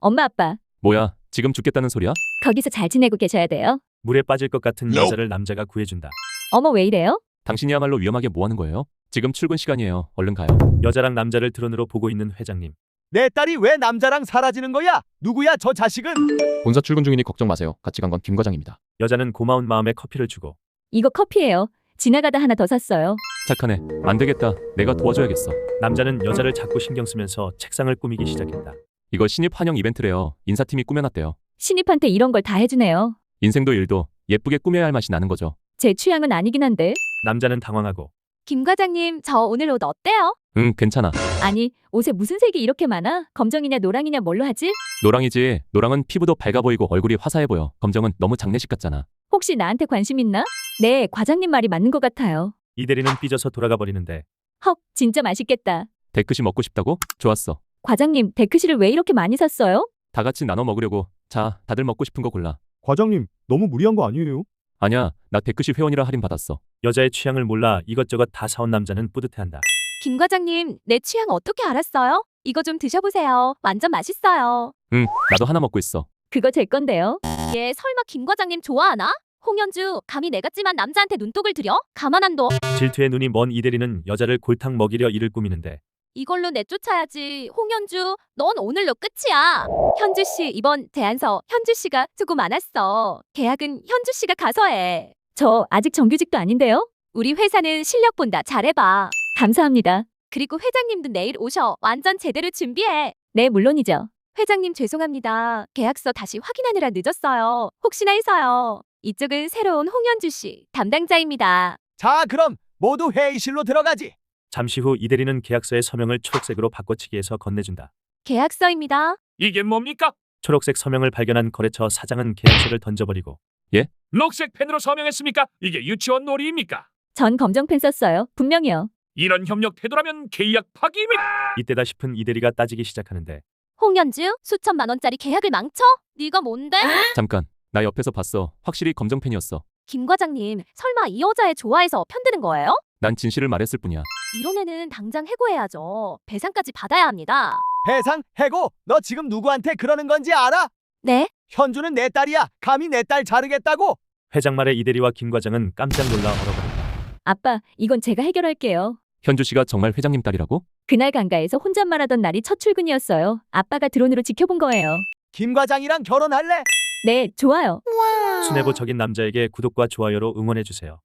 엄마 아빠 뭐야, 지금 죽겠다는 소리야? 거기서 잘 지내고 계셔야 돼요. 물에 빠질 것 같은 Nope. 여자를 남자가 구해준다. 어머 왜 이래요? 당신이야말로 위험하게 뭐 하는 거예요? 지금 출근 시간이에요. 얼른 가요. 여자랑 남자를 드론으로 보고 있는 회장님. 내 딸이 왜 남자랑 사라지는 거야? 누구야 저 자식은? 본사 출근 중이니 걱정 마세요. 같이 간 건 김 과장입니다. 여자는 고마운 마음에 커피를 주고 이거 커피예요. 지나가다 하나 더 샀어요. 착하네. 안 되겠다. 내가 도와줘야겠어. 남자는 여자를 자꾸 신경 쓰면서 책상을 꾸미기 시작했다. 이거 신입 환영 이벤트래요. 인사팀이 꾸며놨대요. 신입한테 이런 걸 다 해주네요. 인생도 일도 예쁘게 꾸며야 할 맛이 나는 거죠. 제 취향은 아니긴 한데. 남자는 당황하고 김 과장님 저 오늘 옷 어때요? 응, 괜찮아. 아니 옷에 무슨 색이 이렇게 많아? 검정이냐 노랑이냐 뭘로 하지? 노랑이지. 노랑은 피부도 밝아 보이고 얼굴이 화사해 보여. 검정은 너무 장례식 같잖아. 혹시 나한테 관심 있나? 네 과장님 말이 맞는 것 같아요. 이 대리는 삐져서 돌아가 버리는데 헉 진짜 맛있겠다. 데크시 먹고 싶다고? 좋았어. 과장님 데크실을 왜 이렇게 많이 샀어요? 다 같이 나눠 먹으려고. 자, 다들 먹고 싶은 거 골라. 과장님 너무 무리한 거 아니에요? 아니야, 나 데크시 회원이라 할인 받았어. 여자의 취향을 몰라 이것저것 다 사온 남자는 뿌듯해한다. 김 과장님 내 취향 어떻게 알았어요? 이거 좀 드셔보세요. 완전 맛있어요. 응, 나도 하나 먹고 있어. 그거 제 건데요. 얘 설마 김 과장님 좋아하나? 홍현주 감히 내가 찜한 남자한테 눈독을 들여? 가만 안 둬. 질투의 눈이 먼 이 대리는 여자를 골탕 먹이려 일을 꾸미는데 이걸로 내쫓아야지. 홍현주, 넌 오늘로 끝이야. 현주 씨 이번 제안서 현주 씨가 수고 많았어. 계약은 현주 씨가 가서 해. 저 아직 정규직도 아닌데요. 우리 회사는 실력 본다. 잘해봐. 감사합니다. 그리고 회장님도 내일 오셔. 완전 제대로 준비해. 네, 물론이죠. 회장님 죄송합니다. 계약서 다시 확인하느라 늦었어요. 혹시나 해서요. 이쪽은 새로운 홍현주 씨 담당자입니다. 자 그럼 모두 회의실로 들어가지. 잠시 후 이 대리는 계약서의 서명을 초록색으로 바꿔치기해서 건네준다. 계약서입니다. 이게 뭡니까? 초록색 서명을 발견한 거래처 사장은 계약서를 던져버리고 녹색 펜으로 서명했습니까? 이게 유치원 놀이입니까? 전 검정펜 썼어요. 분명히요. 이런 협력 태도라면 계약 파기입니다. 이때다 싶은 이 대리가 따지기 시작하는데 홍현주 수천만 원짜리 계약을 망쳐? 네가 뭔데? 잠깐. 나 옆에서 봤어. 확실히 검정팬이었어. 김 과장님 설마 이 여자애 좋아해서 편드는 거예요? 난 진실을 말했을 뿐이야. 이런 애는 당장 해고해야죠. 배상까지 받아야 합니다. 배상 해고 너 지금 누구한테 그러는 건지 알아? 네? 현주는 내 딸이야. 감히 내 딸 자르겠다고? 회장 말에 이 대리와 김 과장은 깜짝 놀라 얼어버린다. 아빠 이건 제가 해결할게요. 현주 씨가 정말 회장님 딸이라고? 그날 강가에서 혼잣말하던 날이 첫 출근이었어요. 아빠가 드론으로 지켜본 거예요. 김 과장이랑 결혼할래? 네, 좋아요. 수뇌부 적인 남자에게 구독과 좋아요로 응원해 주세요.